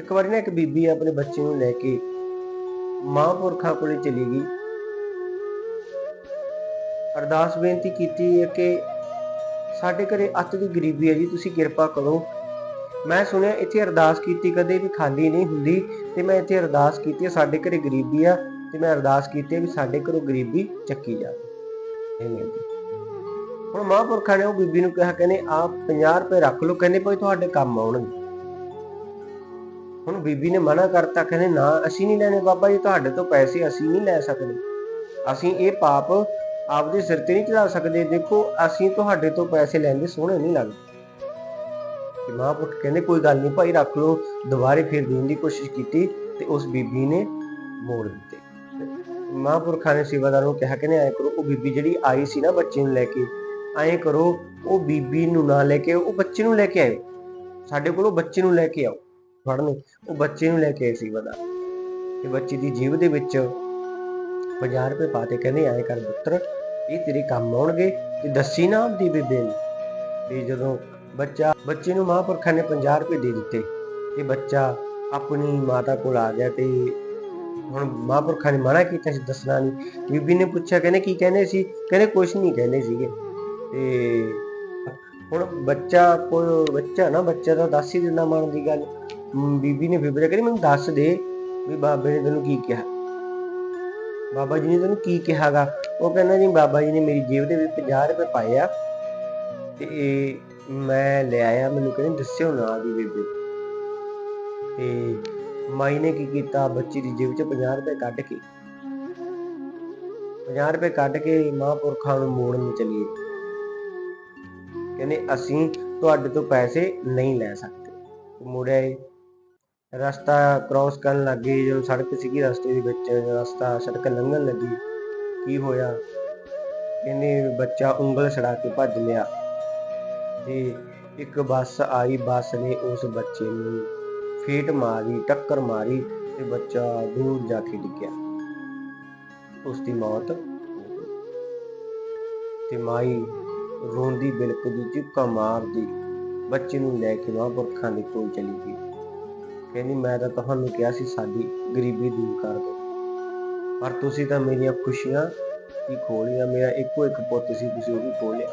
ਇੱਕ ਵਾਰੀ ਨਾ ਇੱਕ ਬੀਬੀ ਆਪਣੇ ਬੱਚੇ ਨੂੰ ਲੈ ਕੇ ਮਹਾਂਪੁਰਖਾਂ ਕੋਲੇ ਚਲੀ ਗਈ। ਅਰਦਾਸ ਬੇਨਤੀ ਕੀਤੀ ਹੈ ਕਿ ਸਾਡੇ ਘਰੇ ਅੱਤ ਦੀ ਗਰੀਬੀ ਹੈ ਜੀ, ਤੁਸੀਂ ਕਿਰਪਾ ਕਰੋ। ਮੈਂ ਸੁਣਿਆ ਇੱਥੇ ਅਰਦਾਸ ਕੀਤੀ ਕਦੇ ਵੀ ਖਾਲੀ ਨਹੀਂ ਹੁੰਦੀ ਤੇ ਮੈਂ ਇੱਥੇ ਅਰਦਾਸ ਕੀਤੀ ਹੈ, ਸਾਡੇ ਘਰੇ ਗਰੀਬੀ ਆ ਤੇ ਮੈਂ ਅਰਦਾਸ ਕੀਤੀ ਹੈ ਵੀ ਸਾਡੇ ਘਰੋਂ ਗਰੀਬੀ ਚੱਕੀ ਜਾਵੇ। ਇਹ ਮਿਲਦੀ ਹੁਣ ਮਹਾਂਪੁਰਖਾਂ ਨੇ ਉਹ ਬੀਬੀ ਨੂੰ ਕਿਹਾ, ਕਹਿੰਦੇ ਆਪ 50 ਰੁਪਏ ਰੱਖ ਲਓ, ਕਹਿੰਦੇ ਭਾਈ ਤੁਹਾਡੇ ਕੰਮ ਆਉਣਗੇ। ਹੁਣ ਬੀਬੀ ਨੇ ਮਨਾ ਕਰਤਾ, ਕਹਿੰਦੇ ਨਾ, ਅਸੀਂ ਨਹੀਂ ਲੈਣੇ ਬਾਬਾ ਜੀ, ਤੁਹਾਡੇ ਤੋਂ ਪੈਸੇ ਅਸੀਂ ਨਹੀਂ ਲੈ ਸਕਦੇ। ਅਸੀਂ ਇਹ ਪਾਪ ਆਪਦੇ ਸਿਰ ਤੇ ਨਹੀਂ ਚੜਾ ਸਕਦੇ। ਦੇਖੋ, ਅਸੀਂ ਤੁਹਾਡੇ ਤੋਂ ਪੈਸੇ ਲੈਂਦੇ, ਸੋਹਣੇ ਨਹੀਂ ਲੱਗਦੇ। ਤੇ ਮਹਾਂਪੁਰਖ ਕਹਿੰਦੇ, ਕੋਈ ਗੱਲ ਨਹੀਂ ਭਾਈ, ਰੱਖ ਲਓ। ਦੁਬਾਰੇ ਫਿਰ ਦੇਣ ਦੀ ਕੋਸ਼ਿਸ਼ ਕੀਤੀ ਤੇ ਉਸ ਬੀਬੀ ਨੇ ਮੋੜ ਦਿੱਤੇ। ਮਹਾਂਪੁਰਖਾਂ ਨੇ ਸੇਵਾਦਾਰ ਨੂੰ ਕਿਹਾ, ਕਹਿੰਦੇ, ਐਂ ਕਰੋ, ਉਹ ਬੀਬੀ ਜਿਹੜੀ ਆਈ ਸੀ ਨਾ ਬੱਚੇ ਨੂੰ ਲੈ ਕੇ, ਐਂ ਕਰੋ, ਉਹ ਬੀਬੀ ਨੂੰ ਨਾ ਲੈ ਕੇ ਉਹ ਬੱਚੇ ਨੂੰ ਲੈ ਕੇ ਆਇਓ ਸਾਡੇ ਕੋਲ ਉਹ ਬੱਚੇ ਨੂੰ ਲੈ ਕੇ ਆਓ। ਫੜਨੇ। ਉਹ ਬੱਚੇ ਨੂੰ ਲੈ ਕੇ ਆਏ ਸੀ ਸੇਵਾਦਾਰ ਤੇ ਬੱਚੇ ਦੀ ਜੀਬ ਦੇ ਵਿੱਚ 50 ਰੁਪਏ ਪਾਤੇ ਕਹਿੰਦੇ, ਐਂ ਕਰ ਪੁੱਤਰ, ਇਹ ਤੇਰੇ ਕੰਮ ਆਉਣਗੇ ਤੇ ਦੱਸੀ ਨਾ ਆਪਦੀ ਬੇਬੇ ਨੂੰ ਤੇ ਜਦੋਂ ਬੱਚਾ, ਬੱਚੇ ਨੂੰ ਮਹਾਂਪੁਰਖਾਂ ਨੇ 50 ਰੁਪਏ ਦੇ ਦਿੱਤੇ ਤੇ ਬੱਚਾ ਆਪਣੀ ਮਾਤਾ ਕੋਲ ਆ ਗਿਆ ਤੇ ਹੁਣ ਮਹਾਂਪੁਰਖਾਂ ਨੇ ਮਨਾ ਕੀਤਾ ਸੀ, ਦੱਸਣਾ ਨਹੀਂ। ਬੀਬੀ ਨੇ ਪੁੱਛਿਆ, ਕਹਿੰਦੇ ਕੀ ਕਹਿੰਦੇ ਸੀ? ਕਹਿੰਦੇ ਕੁਝ ਨਹੀਂ ਕਹਿੰਦੇ ਸੀਗੇ। ਤੇ ਹੁਣ ਬੱਚਾ ਕੋਈ ਬੱਚਾ ਨਾ, ਬੱਚਾ ਦਾ ਦੱਸ ਹੀ ਦਿੰਦਾ ਮਨ ਦੀ ਗੱਲ। ਬੀਬੀ ਨੇ ਬੀਬੀ ਨੇ ਕਹਿੰਦੀ ਮੈਨੂੰ ਦੱਸ ਦੇ ਵੀ ਬਾਬੇ ਨੇ ਤੈਨੂੰ ਕੀ ਕਿਹਾ। ਬਾਬਾ ਜੀ ਨੇ ਤੈਨੂੰ ਕੀ ਕਿਹਾਗਾ? ਉਹ ਕਹਿੰਦਾ ਜੀ, ਬਾਬਾ ਜੀ ਨੇ ਮੇਰੀ ਜੇਬ ਦੇ ਵਿੱਚ 50 ਰੁਪਏ ਪਾਏ ਆ ਤੇ ਇਹ ਮੈਂ ਲੈ ਆਇਆ, ਮੈਨੂੰ ਕਹਿੰਦੇ ਦੱਸਿਓ ਨਾ ਦੀ ਬੀਬੀ। ਤੇ ਮਾਈ ਨੇ ਕੀ ਕੀਤਾ? ਬੱਚੀ ਦੀ ਜੇਬ 'ਚ 50 ਰੁਪਏ ਕੱਢ ਕੇ 50 ਰੁਪਏ ਕੱਢ ਕੇ ਮਹਾਂਪੁਰਖਾਂ ਨੂੰ ਮੋੜਨ ਚਲੀਏ। ਕਹਿੰਦੇ, ਅਸੀਂ ਤੁਹਾਡੇ ਤੋਂ ਪੈਸੇ ਨਹੀਂ ਲੈ ਸਕਦੇ। ਮੁੜਿਆ ਰਸਤਾ ਕ੍ਰਾਸ ਕਰਨ ਲੱਗੇ ਜਦੋਂ ਸੜਕ ਸੀਗੀ ਰਸਤੇ ਦੇ ਵਿੱਚ, ਰਸਤਾ ਸੜਕ ਲੰਘਣ ਲੱਗੀ। ਕੀ ਹੋਇਆ? ਇਹਨੇ ਬੱਚਾ ਉਂਗਲ ਛੜਾ ਕੇ ਭੱਜ ਲਿਆ ਤੇ ਇੱਕ ਬੱਸ ਆਈ, ਬੱਸ ਨੇ ਉਸ ਬੱਚੇ ਨੂੰ ਫੇਟ ਮਾਰੀ, ਟੱਕਰ ਮਾਰੀ ਤੇ ਬੱਚਾ ਦੂਰ ਜਾ ਕੇ ਡਿੱਗਿਆ। ਉਸ ਦੀ ਮੌਤ ਤੇ ਮਾਈ ਰੋਂਦੀ ਬਿਲਕਦੀ ਚੁੱਕਾ ਮਾਰਦੀ, ਬੱਚੇ ਨੂੰ ਲੈ ਕੇ ਮਹਾਂਪੁਰਖਾਂ ਦੇ ਕੋਲ ਚਲੀ ਗਈ। ਕਹਿੰਦੀ ਮੈਂ ਤਾਂ ਤੁਹਾਨੂੰ ਕਿਹਾ ਸੀ ਸਾਡੀ ਗਰੀਬੀ ਦੂਰ ਕਰ ਦਿਓ। ਪਰ ਤੁਸੀਂ ਤਾਂ ਮੇਰੀਆਂ ਖੁਸ਼ੀਆਂ ਹੀ ਖੋਲੀਆਂ ਮੇਰਾ ਇੱਕੋ ਇੱਕ ਪੁੱਤ ਸੀ, ਤੁਸੀਂ ਉਹ ਵੀ ਖੋਲਿਆ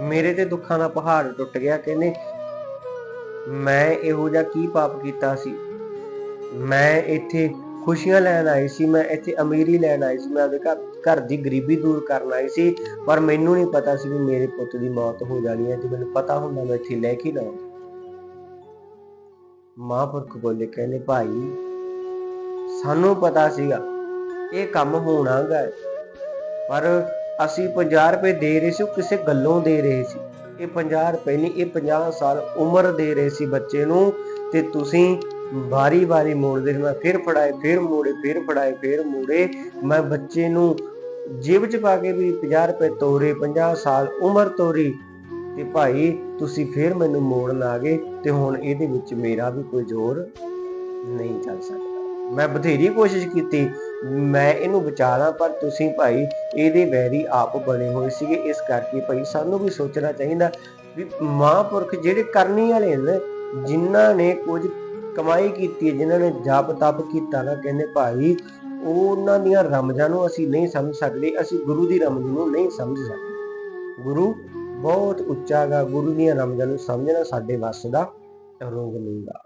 ਮੇਰੇ ਤੇ ਦੁੱਖਾਂ ਦਾ ਪਹਾੜ ਟੁੱਟ ਗਿਆ ਕਹਿੰਦੇ ਮੈਂ ਇਹੋ ਜਿਹਾ ਕੀ ਪਾਪ ਕੀਤਾ ਸੀ? ਮੈਂ ਇੱਥੇ ਖੁਸ਼ੀਆਂ ਲੈਣ ਆਈ ਸੀ, ਮੈਂ ਇੱਥੇ ਅਮੀਰੀ ਲੈਣ ਆਈ ਸੀ, ਮੈਂ ਆਪਦੇ ਘਰ ਘਰ ਦੀ ਗਰੀਬੀ ਦੂਰ ਕਰਨ ਆਈ ਸੀ। ਪਰ ਮੈਨੂੰ ਨਹੀਂ ਪਤਾ ਸੀ ਵੀ ਮੇਰੇ ਪੁੱਤ ਦੀ ਮੌਤ ਹੋ ਜਾਣੀ ਹੈ। ਜੇ ਮੈਨੂੰ ਪਤਾ ਹੁੰਦਾ ਮੈਂ ਇੱਥੇ ਲੈ ਕੇ ਨਾ ਮਹਾਂਪੁਰਖ ਬੋਲੇ ਕਹਿੰਦੇ, ਭਾਈ, ਸਾਨੂੰ ਪਤਾ ਸੀਗਾ ਇਹ ਕੰਮ ਹੋਣਾਗਾ। ਪਰ ਅਸੀਂ 50 ਰੁਪਏ ਦੇ ਰਹੇ ਸੀ, ਉਹ ਕਿਸੇ ਗੱਲੋਂ ਦੇ ਰਹੇ ਸੀ। ਇਹ 50 ਰੁਪਏ ਨਹੀਂ, ਇਹ 50 ਸਾਲ ਉਮਰ ਦੇ ਰਹੇ ਸੀ ਬੱਚੇ ਨੂੰ ਤੇ ਤੁਸੀਂ ਵਾਰੀ-ਵਾਰੀ ਮੋੜਦੇ ਰਹੇ ਮੈਂ ਫਿਰ ਫੜਾਏ, ਫਿਰ ਮੋੜੇ, ਫਿਰ ਫੜਾਏ, ਫਿਰ ਮੋੜੇ। ਮੈਂ ਬੱਚੇ ਨੂੰ ਜੇਬ 'ਚ ਪਾ ਕੇ ਵੀ 50 ਰੁਪਏ ਤੋਰੇ 50 ਸਾਲ ਉਮਰ ਤੋਰੀ। ਤੇ ਭਾਈ, ਤੁਸੀਂ ਫਿਰ ਮੈਨੂੰ ਮੋੜਨ ਆ ਗਏ ਤੇ ਹੁਣ ਇਹਦੇ ਵਿੱਚ ਮੇਰਾ ਵੀ ਕੋਈ ਜ਼ੋਰ ਨਹੀਂ ਚੱਲ ਸਕਦਾ। ਮੈਂ ਬਥੇਰੀ ਕੋਸ਼ਿਸ਼ ਕੀਤੀ, ਮੈਂ ਇਹਨੂੰ ਬਚਾਣਾ ਪਰ ਤੁਸੀਂ ਭਾਈ, ਇਹਦੇ ਵੈਰੀ ਆਪ ਬਣੇ ਹੋਏ ਸੀਗੇ, ਇਸ ਕਰਕੇ ਭਾਈ ਸਾਨੂੰ ਵੀ ਸੋਚਣਾ ਚਾਹੀਦਾ ਵੀ ਮਹਾਂਪੁਰਖ ਜਿਹੜੇ ਕਰਨੀ ਵਾਲੇ ਨੇ, ਜਿਨ੍ਹਾਂ ਨੇ ਕੁਝ ਕਮਾਈ ਕੀਤੀ ਹੈ, ਜਿਨ੍ਹਾਂ ਨੇ ਜਪ ਤਪ ਕੀਤਾ ਨਾ, ਕਹਿੰਦੇ ਭਾਈ, ਉਹਨਾਂ ਦੀਆਂ ਰਮਜ਼ਾਂ ਨੂੰ ਅਸੀਂ ਨਹੀਂ ਸਮਝ ਸਕਦੇ, ਅਸੀਂ ਗੁਰੂ ਦੀ ਰਮਜ਼ ਨੂੰ ਨਹੀਂ ਸਮਝ ਸਕਦੇ। ਗੁਰੂ ਬਹੁਤ ਉੱਚਾ ਗਾ ਗੁਰੂ ਦੀਆਂ ਰਮਜ਼ਾਂ ਨੂੰ ਸਮਝਣਾ ਸਾਡੇ ਵੱਸ ਦਾ ਰੋਗ ਨਹੀਂਗਾ